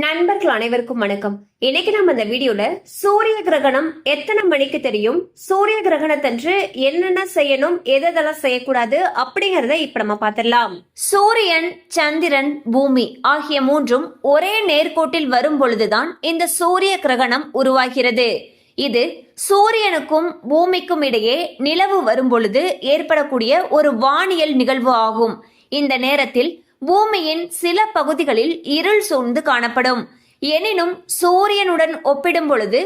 நண்பர்கள் அனைவருக்கும் வணக்கம். இன்னைக்கு நம்ம இந்த வீடியோல சூரிய கிரகணம் எத்தனை மணிக்கு தெரியும்? சூரிய கிரகணத்தன்று என்னென்ன செய்யணும்? எதெல்லாம் செய்யக்கூடாது? அப்படிங்கறத இப்ப நம்ம பார்த்திடலாம். சூரியன் சந்திரன் பூமி ஆகிய மூன்றும் ஒரே நேர்கோட்டில் வரும் பொழுதுதான் இந்த சூரிய கிரகணம் உருவாகிறது. இது சூரியனுக்கும் பூமிக்கும் இடையே நிலவு வரும் பொழுது ஏற்படக்கூடிய ஒரு வானியல் நிகழ்வு ஆகும். இந்த நேரத்தில் பூமியின் சில பகுதிகளில் இருள் சூழ்ந்து காணப்படும். எனினும் சூரியனுடன் ஒப்பிடும் பொழுது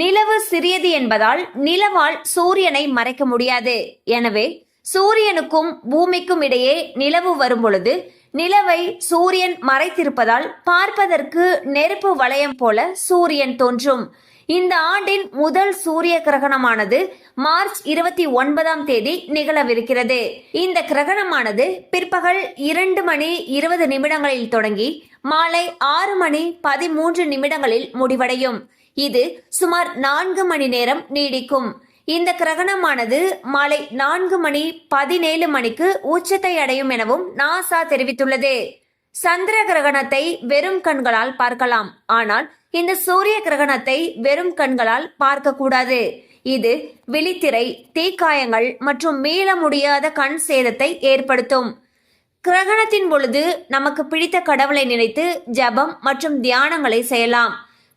நிலவு சிறியது என்பதால் நிலவால் சூரியனை மறைக்க முடியாது. எனவே சூரியனுக்கும் பூமிக்கும் இடையே நிலவு வரும் பொழுது நிலவை சூரியன் மறைத்திருப்பதால் பார்ப்பதற்கு நெருப்பு வளையம் போல சூரியன் தோன்றும். இந்த ஆண்டின் முதல் சூரிய கிரகணமானது மார்ச் இருபத்தி ஒன்பதாம் தேதி நிகழவிருக்கிறது. இந்த கிரகணமானது பிற்பகல் இரண்டு மணி இருபது நிமிடங்களில் தொடங்கி மாலை ஆறு மணி பதிமூன்று நிமிடங்களில் முடிவடையும். இது சுமார் நான்கு மணி நேரம் நீடிக்கும். இந்த கிரகணமானது மாலை நான்கு மணி பதினேழு மணிக்கு உச்சத்தை அடையும் எனவும் நாசா தெரிவித்துள்ளது. சந்திர கிரகணத்தை வெறும் கண்களால் பார்க்கலாம். ஆனால் இந்த சூரிய கிரகணத்தை வெறும் கண்களால் பார்க்கக்கூடாது. இது விழித்திரை தீக்காயங்கள் மற்றும் மீள முடியாத கண் சேதத்தை ஏற்படுத்தும். கிரகணத்தின் பொழுது நமக்கு பிடித்த கடவுளை நினைத்து ஜபம் மற்றும் தியானங்களை செய்யலாம்.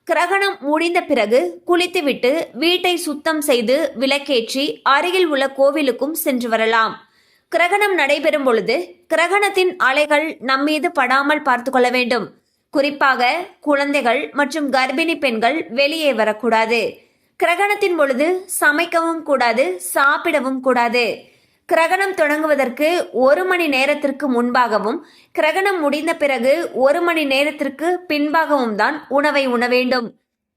கிரகணம் முடிந்த பிறகு குளித்துவிட்டு வீட்டை சுத்தம் செய்து விளக்கேற்றி அருகில் உள்ள கோவிலுக்கும் சென்று வரலாம். கிரகணம் நடைபெறும் பொழுது கிரகணத்தின் அலைகள் நம்மீது படாமல் பார்த்து கொள்ள வேண்டும். குறிப்பாக குழந்தைகள் மற்றும் கர்ப்பிணி பெண்கள் வெளியே வரக்கூடாது. கிரகணத்தின் பொழுது சமைக்கவும் கூடாது சாப்பிடவும் கூடாது. கிரகணம் தொடங்குவதற்கு ஒரு மணி நேரத்திற்கு முன்பாகவும் கிரகணம் முடிந்த பிறகு ஒரு மணி நேரத்திற்கு பின்பாகவும் தான் உணவை உண வேண்டும்.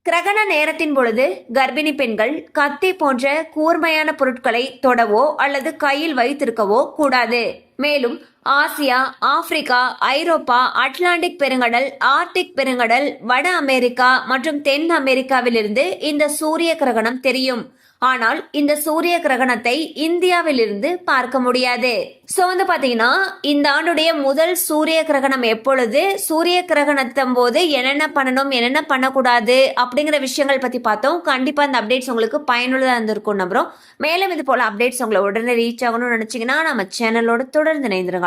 கிரகண நேரத்தின் பொழுது கர்ப்பிணி பெண்கள் கத்தி போன்ற கூர்மையான பொருட்களை தொடவோ அல்லது கையில் வைத்திருக்கவோ கூடாது. மேலும் ஆசியா ஆப்பிரிக்கா ஐரோப்பா அட்லாண்டிக் பெருங்கடல் ஆர்டிக் பெருங்கடல் வட அமெரிக்கா மற்றும் தென் அமெரிக்காவிலிருந்து இந்த சூரிய கிரகணம் தெரியும். ஆனால் இந்த சூரிய கிரகணத்தை இந்தியாவிலிருந்து பார்க்க முடியாது. சோ வந்து பாத்தீங்கன்னா இந்த ஆண்டுடைய முதல் சூரிய கிரகணம் எப்பொழுது சூரிய கிரகணத்தும் போது என்னென்ன பண்ணணும் என்னென்ன பண்ணக்கூடாது அப்படிங்கிற விஷயங்கள் பத்தி பார்த்தோம். கண்டிப்பா இந்த அப்டேட்ஸ் உங்களுக்கு பயனுள்ளதா இருந்திருக்கும் நம்புறோம். மேலும் இது போல அப்டேட்ஸ் உங்களை உடனே ரீச் ஆகணும்னு நினைச்சீங்கன்னா நம்ம சேனலோட தொடர்ந்து இணைந்துருங்க